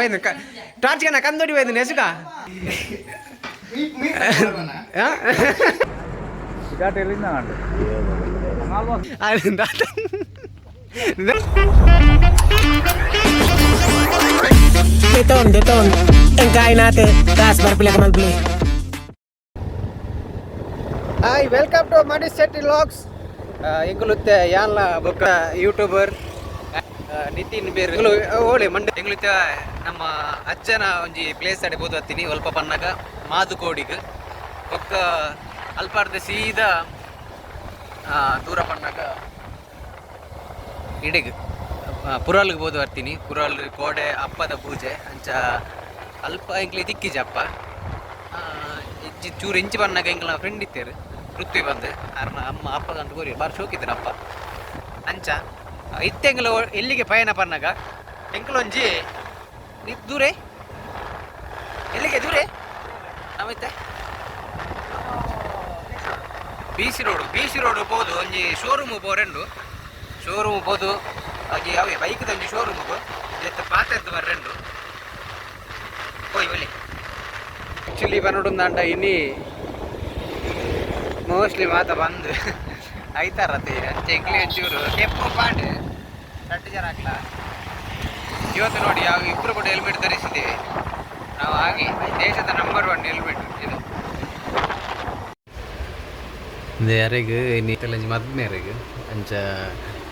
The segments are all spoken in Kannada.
ಬೈದು ಟಾರ್ಚ್ ಕನ್ನ ಕಂದೋಡಿ ಬೈದು ನೆಸುಕ Deton, deton. Engkain natin. Taas, barpila ka mag-play. Hi welcome to ಮಡಿ ಸೆಟ್ಟಿ ಲಾಗ್ಸ್ ಎಂಗುಲುತ್ತೆ ಯಾನ್ಲ ಬೊಕ್ಕ ಯೂಟ್ಯೂಬರ್ ನಿತಿನ್ ಬೇರೆ ಎಂಗುಲು ಓಳೆ ಮಂಡೆ ಎಂಗುಲುತ್ತ ನಮ್ಮ ಅಜ್ಜನ ಒಂಜಿ ಪ್ಲೇಸ್ ಅಡೆ ಬೋದು ಹತ್ತೀನಿ ಒಲ್ಪ ಪನ್ನಗ ಮಾದುಕೋಡಿಗ್. ಒಕ್ಕ ಅಲ್ಪಾರ್ದ ಸೀದಾ ದೂರ ಪನ್ನಗ ಇಡಿಗ ಪುರಾಲ್ಗೆ ಬೋದು ಬರ್ತೀನಿ ಪುರಾಲ್ ಕೋಡೆ, ಅಪ್ಪದ ಪೂಜೆ, ಅಂಚ ಅಲ್ಪ ಎಂಕ್ಲೆ ದಿಕ್ಕಿಜ ಅಪ್ಪ ಇಜ್ಜಿ ಚೂರು ಇಂಚಿ ಬನ್ನಾಗ ಎಂಕ್ಲ ಫ್ರೆಂಡ್ ಇತ್ತೇರು ಪೃಥ್ವಿ ಬಂದು. ಅರ್ನ ಅಮ್ಮ ಅಪ್ಪಗಂತ ಕೋರಿ ಬಾರಿ ಶೋಕಿದ್ರು ಅಪ್ಪ ಅಂಚ, ಇತ್ತೆಂಗ್ಲ ಎಲ್ಲಿಗೆ ಪಯಣ ಪನ್ನಾಗ? ಎಂಕ್ಲೊಂಜಿ ನಿ ದೂರೆ? ಎಲ್ಲಿಗೆ ದೂರೆ? ನಮಿತ್ತೆ B C road, B C road ಹೋಗೋದು ಒಂಜಿ ಶೋರೂಮ್ ಬೋರೆಂಡು ಶೋರೂಮ್ ಹೋದು ಹಾಗೆ ಅವೇ ಬೈಕ್ ಒಂಜಿ ಶೋರೂಮ್ ಜೊತೆ ಪಾತ್ರೆದ್ದು ಬರ್ರೆಂಡು ಹೋಯ್ ಒಲಿ ಆ್ಯಕ್ಚುಲಿ ಬನ್ನಡುಂದಾಂಡ ಇನ್ನಿ ಮೋಸ್ಟ್ಲಿ ಮಾತ ಬಂದು ಐತಾರತ್ತೆ ಚೆಕ್ಲಿ ಒಂಚೂರು ಕೆಪ್ಪು ಪಾಂಡೆ. ಎರಡು ಜನ ಹಾಕ್ಲ? ಇವತ್ತು ನೋಡಿ ಯಾವ ಇಬ್ಬರು ಕೂಡ ಹೆಲ್ಮೆಟ್ ಧರಿಸಿದ್ದೇವೆ. ನಾವು ಹಾಗೆ ದೇಶದ ನಂಬರ್ ಒನ್ ಹೆಲ್ಮೆಟ್ ಇದು. ಇದು ಯಾರಿಗೆ ನೀತಲಂಜಿ ಮದ್ಮೇರಿಗೆ ಅಂಚ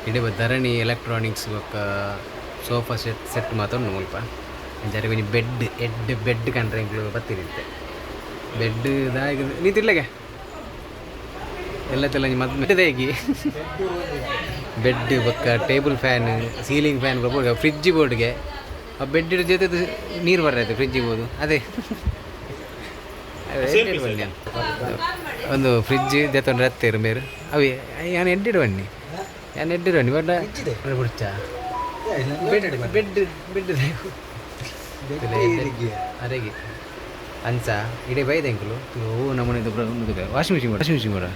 ಇಡೀ ಧರಣಿ ಎಲೆಕ್ಟ್ರಾನಿಕ್ಸ್ ಬೊಕ್ಕ ಸೋಫಾ ಸೆಟ್ ಸೆಟ್ ಮಾತ್ರ ಮುಲ್ಪ ಅಂಚಾರೆ ಒಂಜಿ ಬೆಡ್ ಎಡ್ ಬೆಡ್ ಕಂಡ್ರೆ ಎಂಕ್ಲು ಬತ್ತಿರಿ ಬೆಡ್ ದಾಗಿ ನೀ ತಿರ್ಲೆಗೆ ಎಲ್ಲ ತೆಲಂಜಿ ಮದ್ಮೆ ದೇಗಿ ಬೆಡ್ ಬೊಕ್ಕ ಟೇಬಲ್ ಫ್ಯಾನ್ ಸೀಲಿಂಗ್ ಫ್ಯಾನ್ ಬರ್ಬೋದು ಫ್ರಿಜ್ ಬೋರ್ಡ್ಗೆ ಆ ಬೆಡ್ ಜೊತೆ ನೀರು ಬರ್ತೈತೆ ಫ್ರಿಜ್ಜಿಗೆ ಹೋದು. ಅದೇ. ಫ್ರಿಡ್ಜ್ ಬನ್ನಿ. ಒಂದು ಫ್ರಿಜ್ ಜೊತೆ ರತ್ತೇರು ಮೇರು. ಅವೇ ಯಾನ್ ಎಡ್ಡಿಡು ಬನ್ನಿ. ಯಾನ್ ಎಡ್ಡಿಡು ಬನ್ನಿ. ಬಡ್ಡ ಬಿಡ್ಚ. ಬೆಡ್ ಬೆಡ್ ಬೆಡ್ ಅರೆಗೆ. ಅನ್ಸ ಇಡೀ ಬೈದೆ ಅಂಕಲು. ಓ ನಮ್ಮನೆ ವಾಷಿಂಗ್ ಮಿಷಿನ್ ವಾಷಿಂಗ್ ಮಿಷಿನ್ ಕೂಡ.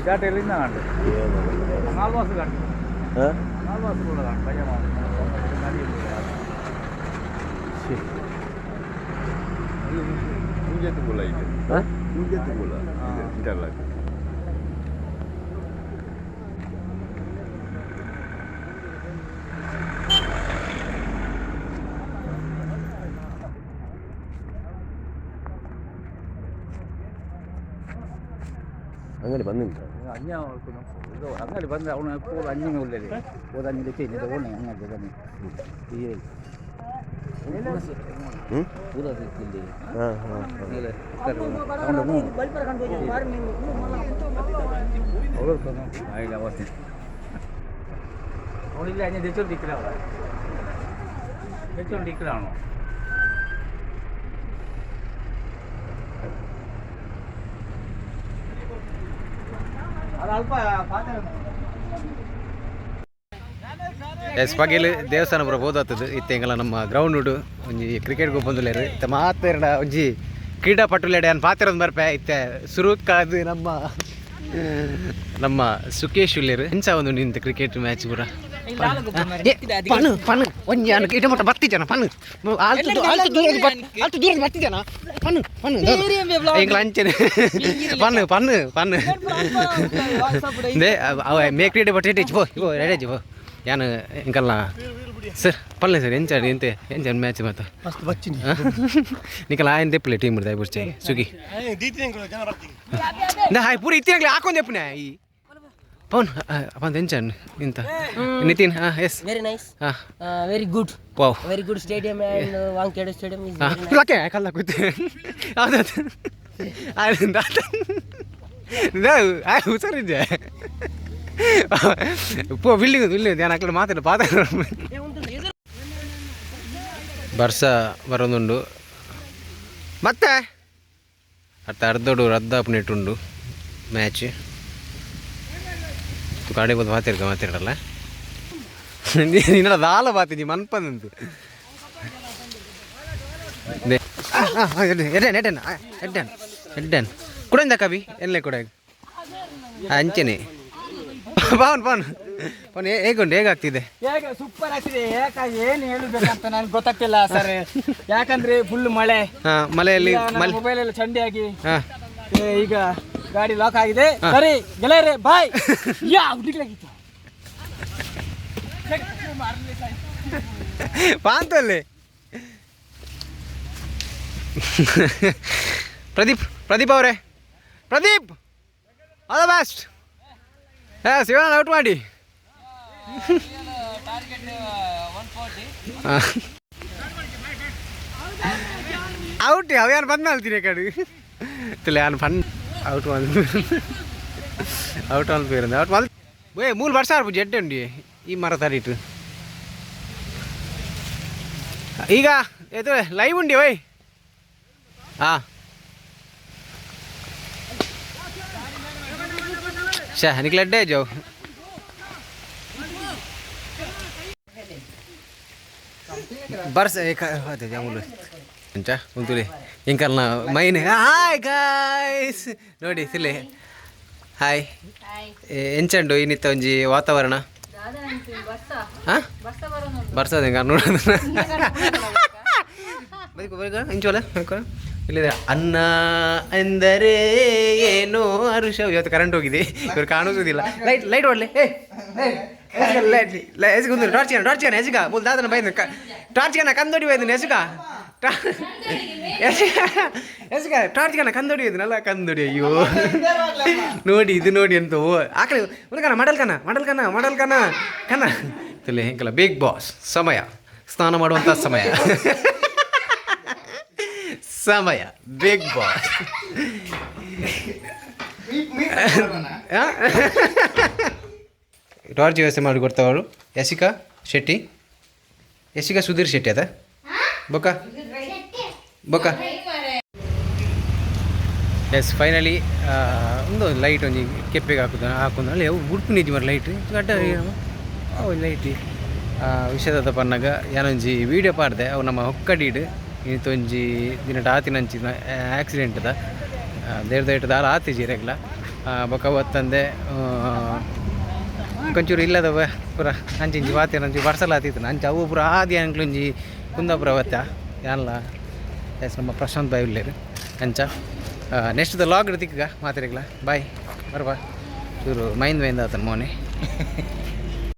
ವಿರಾಟೆಲ್ಲಿಂದ ಕಾಣ್ರಿ ನಾಲ್ವಾಸು ಕಾಣ್ರಿ ನಾಲ್ವಾಸು ಕೂಡ ಕಾಣ್ ಭಯ ಮಾಡಿ ಪೂಜೆತ್ತು ಕುಲ ಇದೆ ಪೂಜೆತ್ತು ಕುಲ ಇಂಟರ್ಲಾಕ್ ಅಂಗಡಿ ಬಂದಿಲ್ಲ ಅನ್ಯ ಇದು ಅಂಗಡಿ ಬಂದರೆ ಅವನು ಕೂಡ ಅನ್ಯಮೇ ಉಳ್ಳೇది ಹೋದ ಅಂಗಡಿ ಚೇಂಜ್ ಇದು ಓಣೆ ಅಂಗಡಿ ಬನ್ನಿ ಈ ಹ್ಞೂ ಪೂರ ಇಲ್ಲಿ ಹಾಂ ಹಾಂ ತಗೊಂಡು ಅವಳು ಆಯ್ತು ಎಸ್ ಪಗಿಲು ದೇವಸ್ಥಾನ ಬರ ಬೋದಾತದು ಇತ್ತೆಂಗಲ ನಮ್ಮ ಗ್ರೌಂಡ್ ಉಡು ಒಂಜಿ ಕ್ರಿಕೆಟ್ ಬಂದುಲೇರು ಇತ್ತ ಮಾತೆರಡ ಒಂಜಿ ಕ್ರೀಡಾಪಟುಲೇಡೆ ಅನ್ ಪಾತಿರೋದು ಬರ್ಪೆ ಇತ್ತೆ ಸುರುಕಾದು ಕಾದು ನಮ್ಮ ನಮ್ಮ ಸುಕೇಶ್ ಉಲ್ಲೇರು ಎಂಚ ಒಂದು ನಿಂತ ಕ್ರಿಕೆಟ್ ಮ್ಯಾಚ್ ಪೂರ ಏ, ಪನು ಪನು ಒಂಜಿ ಅನ್ನ ಇಡ ಮಟ್ಟ ಬರ್ತಿದ್ದಾನ ಪನು ಆಲ್ತು ಆಲ್ತು ದೂರದ ಆಲ್ತು ದೂರದ ಬರ್ತಿದ್ದಾನ ಪನು ಪನು ಎಂಗ್ಲ ಅಂಚನೆ ಪನ್ನು ಪನ್ನು ಪನ್ನು ದೇ ಅವ ಮೇ ಕ್ರೀಡೆ ಬಟ್ ಇಟ್ಟು ಪೋ ಇವು ರೆಡಿ ಪೋ ಯಾನು ಇಂಕಲ್ಲ ಸರ್ ಪಲ್ಲೆ ಸರ್ ಎಂಚಾಡ್ ಎಂತೆ ಎಂಚಾಡ್ ಮ್ಯಾಚ್ ಮಾತ ನಿಕಲ ಆಯನ್ ದೆಪ್ಪಲೆ ಟೀಮ್ ಬಿಡ್ತಾ ಬುರ್ಚೆ ಸುಗಿ ಹಾಯ್ ಪೂರಿ ಇತ್ತಿನಾಗ್ಲಿ ಹಾಕೊಂಡ್ ದೆಪ್ಪನೆ ಈ ಪವನ್ ಪವನ್ ಎಂಚಾಡ್ ಇಂತ ನಿತಿನ್ ಹಾ ಎಸ್ ವೆರಿ ನೈಸ್ ಹಾ very good wow very good stadium and Wankhede stadium is ಲಕ್ಕೆ ಕಲ್ಲ ಕೂತೆ ಹೌದು ಆಯ್ತು ಆಯ್ತು ಹುಷಾರಿದ್ದೆ ಬಿಲ್ಡಿಂಗ್ ಬಿಲ್ಡಿಂಗ್ ನಾನು ಹಾಕಲು ಮಾತಾಡ ಪಾತ್ರ ಬರ್ಸ ಬರೋದುಂಡು. ಮತ್ತೆ? ಅರ್ಥ ಅರ್ಧೋಡು ರದ್ದಾಪುನೆಟ್ಟುಂಡು ಮ್ಯಾಚ್ ಗಾಡಿ ಬಂದು ಮಾತಾಡ್ಕ ಮಾತಾಡಲ್ಲ ನಿನ್ನ ದಾಲ ಬಾತಿದ್ದಿ ಮನ್ಪಂದು ಎಡ್ಡನ್ ಎಡ್ಡನ್ ಎಡ್ಡನ್ ಎಡ್ಡನ್ ಕುಡಂದ ಕಬಿ ಎಲ್ಲೇ ಕೊಡ? ಅಂಚೆನೆ. ಬಾನ್ ಪವನ್ ಹೇಗುಂಟು ಹೇಗಾಗ್ತಿದೆ? ಹೇಗೆ ಸೂಪರ್ ಆಗ್ತಿದೆ. ಯಾಕ ಏನು ಹೇಳಬೇಕಂತ ನನಗೆ ಗೊತ್ತಾಗ್ತಿಲ್ಲ ಸರ್ ಯಾಕಂದ್ರೆ ಫುಲ್ ಮಳೆ. ಮಳೆಯಲ್ಲಿ ಮಲೆಯಲ್ಲಿ ಮಲೆ ಮೊಬೈಲ್ ಎಲ್ಲ ಚಂಡಿಯಾಗಿ ಆಗಿ ಏ, ಈಗ ಗಾಡಿ ಲಾಕ್ ಆಗಿದೆ. ಸರಿ ಗೆಳೆಯರೇ ಬಾಯ್ ಯಾ ಹುಡುಗಿಲಾಗಿತ್ತು ಪಾಂತಲ್ಲಿ. ಪ್ರದೀಪ್ ಪ್ರದೀಪ್ ಅವರೇ. ಪ್ರದೀಪ್ ಆಲ್ ದ ಬೆಸ್ಟ್ ಹಾಂ ಸಿವನ್ ಔಟ್ ಮಾಡಿ. ಔಟ್ ಅವ ಯಾರು ಬಂದ ಅಲ್ತೀನಿ ಕಡು ಇಲ್ಲ, ಯಾರು ಬಂದ್ ಔಟ್ ಒಂದು ಔಟ್ ಒಂದು ಪೇರು ಔಟ್ ಮಲ್ ಏ, ಮೂರು ವರ್ಷ ಆರ್ಬೋದು ಜಡ್ಡೆ ಉಂಡಿ. ಈ ಮರ ತಡಿಟ್ಟು ಈಗ ಎದು ಲೈವ್ ಉಂಡಿ ವೈ ಹಾಂ ಶಾ ನಿಕ್ಲಡ್ಡೆ ಜಾವು. ಅಂಚ ಕುಂತುಲಿ. ಇಂಕಲ್ನ ಮೈನ್ ಹಾಯ್ ಗಾಯ್ಸ್ ನೋಡಿ ಸಿಲೆ ಹಾಯ್. ಎಂಚಂಡು ಒಂಜಿ ವಾತಾವರಣ? ಬರ್ಸದ ಇಲ್ಲಿದೆ, ಅನ್ನ ಎಂದರೆ ಏನೋ? ಅರುಷ ಇವತ್ತು ಕರೆಂಟ್ ಹೋಗಿದೆ. ಇವ್ರು ಕಾಣಿಸೋದಿಲ್ಲ ಲೈಟ್ ಲೈಟ್ ಹೊಡ್ಲಿ. ಏ. ಟಾರ್ಚ್ ಏನ ಟಾರ್ಚ್ ಏನ ಎಸಿಗ ಮುಲ್ ದಾದನ ಬೈದ ಟಾರ್ಚ್ ಏನ ಕಂದೊಡಿ ಏನ ಕಂದೊಡಿ ಅಯ್ಯೋ ನೋಡಿ ಇದು ನೋಡಿ ಅಂತ ಓ ಆಕಲಿ ಉನಕನ ಮಾಡಲ್ ಕನ ಮಾಡಲ್ ಕನ ಮಾಡಲ್ ಕನ ಕನ ತಲೆ ಹೆಂಕಲ್ಲ ಬಿಗ್ ಬಾಸ್ ಸಮಯ ಸ್ನಾನ ಮಾಡುವಂಥ ಸಮಯ ಸಮಯ ಬಿಗ್ ಬಾಸ್ ಟಾರ್ಚ್ ವ್ಯವಸ್ಥೆ ಮಾಡಿ ಕೊಡ್ತಾವಳು ಯಶಿಕಾ ಶೆಟ್ಟಿ. ಯಶಿಕಾ ಸುಧೀರ್ ಶೆಟ್ಟಿ ಅದ? ಬೊಕ್ಕ ಬೊಕ್ಕ ಎಸ್ ಫೈನಲಿ ಒಂದು ಲೈಟ್ ಒಂಜಿ ಕೆಪ್ಪೆಗೆ ಹಾಕುದ ಅವು ಉಡುಪು ನಿಜ ಮರ ಲೈಟ್ ಗಡ್ಡ ಅವು ಲೈಟ್ ವಿಷಯದ ಪನ್ನಾಗ ಯಾನೊಂಜಿ ವೀಡಿಯೋ ಪಾಡ್ದೆ ಅವು ನಮ್ಮ ಹೊಕ್ಕಡಿಡು. ಇನ್ನೊಂಜಿ ದಿನ ಆತಿನಂಚಿನ ಆಕ್ಸಿಡೆಂಟ್ದ ದೇಡ್ ದೇಟ್ ದಾರ ಆತಿಜಿ ರೆಗ್ಲ ಬೊಕ ಒತ್ತಂದೆ ಕೊಂಚೂರು ಪುರ ಪೂರ ಅಂಚಿಂಜಿ ವಾತಿ ಅಂಚಿ ಬರ್ಸಲ ಆತಿತ್ತು ಅಂಚ ಅವು ಪುರ ಆದಿ ಅಂಕ್ಲೊಂಜಿ ಕುಂದಾಪುರ ಅವತ್ತ ಯಾನ್ಲ ಎಸ್ ನಮ್ಮ ಪ್ರಶಾಂತ್ ಬಾಯ್ ಅಂಚ ನೆಕ್ಸ್ಟ್ ದ ಲಾಗ್ ಇಡ್ತಿಕ್ಕ ಮಾತಾಡಿಗ್ಲ ಬಾಯ್ ಬರ್ಬಾ ಚೂರು ಮೈಂದ್ ಮೈಂದ್ ಆತನ ಮೋನೆ.